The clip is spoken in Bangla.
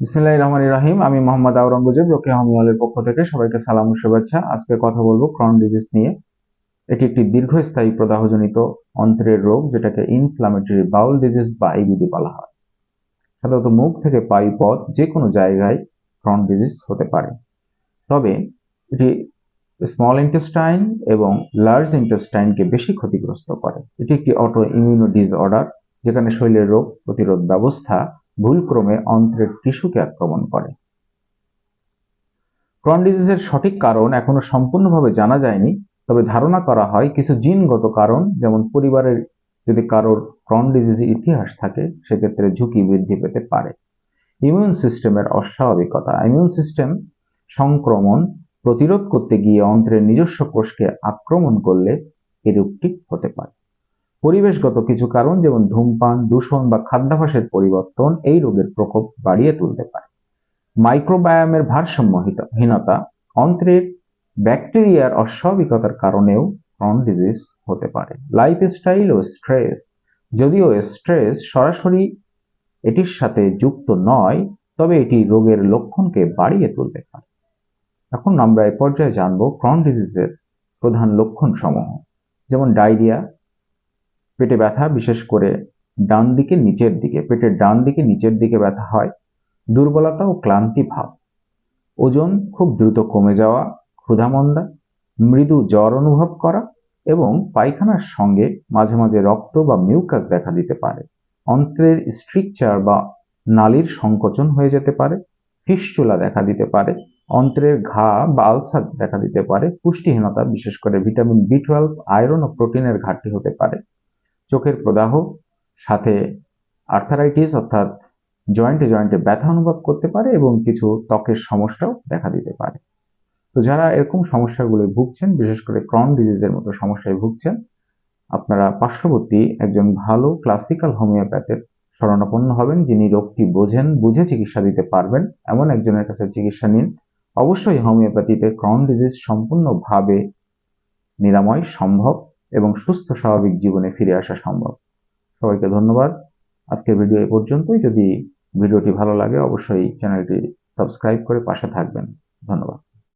বিসমিল্লাহ রহমান রাহিম। আমি মোহাম্মদ আওরঙ্গজেব রোকে হমিওলের পক্ষ থেকে সবাইকে সালাম ও শুভেচ্ছা। আজকে কথা বলব ক্রন ডিজিজ নিয়ে। এটি একটি দীর্ঘস্থায়ী প্রদাহজনিত অন্ত্রের রোগ, যেটাকে ইনফ্লামেটরি বাউল ডিজিজ বা আইবিডি বলা হয়। সাধারণত মুখ থেকে পাই পথ যে কোনো জায়গায় ক্রন ডিজিজ হতে পারে। তবে এটি স্মল ইন্টেস্টাইন এবং লার্জ ইন্টেস্টাইনকে বেশি ক্ষতিগ্রস্ত করে। এটি একটি অটো ইমিউনো ডিসঅর্ডার যেখানে শরীরের রোগ প্রতিরোধ ব্যবস্থা ভুলক্রমে অন্ত্রের টিস্যুকে আক্রমণ করে। ক্রন ডিজিজের সঠিক কারণ এখনও সম্পূর্ণভাবে জানা যায়নি, তবে ধারণা করা হয় কিছু জিনগত কারণ, যেমন পরিবারের যদি কারোর ক্রন ডিজিজের ইতিহাস থাকে, সেক্ষেত্রে ঝুঁকি বৃদ্ধি পেতে পারে। ইমিউন সিস্টেমের অস্বাভাবিকতা। ইমিউন সিস্টেম সংক্রমণ প্রতিরোধ করতে গিয়ে অন্ত্রের নিজস্ব কোষকে আক্রমণ করলে এই রোগটি হতে পারে। পরিবেশগত কিছু কারণ, যেমন ধূমপান, দূষণ বা খাদ্যাভ্যাসের পরিবর্তন, এই রোগের প্রকোপ বাড়িয়ে তুলতে পারে। মাইক্রোবায়ামের ভারসাম্যহীনতা অন্ত্রের ব্যাকটেরিয়ার অস্বাভাবিকতার কারণেও ক্রন ডিজিজ হতে পারে। লাইফস্টাইল ও স্ট্রেস, যদিও স্ট্রেস সরাসরি এটির সাথে যুক্ত নয়, তবে এটি রোগের লক্ষণকে বাড়িয়ে তুলতে পারে। এখন আমরা এ পর্যায়ে জানব ক্রন ডিজিজের প্রধান লক্ষণ সমূহ যেমন ডায়রিয়া পেটে ব্যথা, বিশেষ করে ডান দিকে নিচের দিকে। পেটের ডান দিকে নিচের দিকে ব্যথা হয়, দুর্বলতা ও ক্লান্তি ভাব। ওজন খুব দ্রুত কমে যাওয়া, ক্ষুধামন্দা, মৃদু জ্বর অনুভব করা এবং পায়খানার সঙ্গে মাঝে মাঝে রক্ত বা মিউকাস দেখা দিতে পারে। অন্ত্রের স্ট্রিকচার বা নালীর সংকোচন হয়ে যেতে পারে, ফিসচুলা দেখা দিতে পারে, অন্ত্রের ঘা বা আলসার দেখা দিতে পারে, পুষ্টিহীনতা, বিশেষ করে ভিটামিন বি টুয়েলভ, আয়রন ও প্রোটিনের ঘাটতি হতে পারে। চোখের প্রদাহ, সাথে আর্থারাইটিস অর্থাৎ জয়েন্টে জয়েন্টে ব্যথা অনুভব করতে পারে এবং কিছু ত্বকের সমস্যাও দেখা দিতে পারে। তো যারা এরকম সমস্যাগুলো ভুগছেন, বিশেষ করে ক্রন ডিজিজের মতো সমস্যায় ভুগছেন, আপনারা পার্শ্ববর্তী একজন ভালো ক্লাসিক্যাল হোমিওপ্যাথের শরণাপন্ন হবেন, যিনি রোগটি বোঝেন, বুঝে চিকিৎসা দিতে পারবেন, এমন একজনের কাছে চিকিৎসা নিন। অবশ্যই হোমিওপ্যাথিতে ক্রন ডিজিজ সম্পূর্ণভাবে নিরাময় সম্ভব। এবং সুস্থ, স্বাভাবিক জীবনে ফিরে আসা সম্ভব। সবাইকে ধন্যবাদ। আজকের ভিডিও এ পর্যন্তই। যদি ভিডিওটি ভালো লাগে, অবশ্যই চ্যানেলটি সাবস্ক্রাইব করে পাশে থাকবেন। ধন্যবাদ।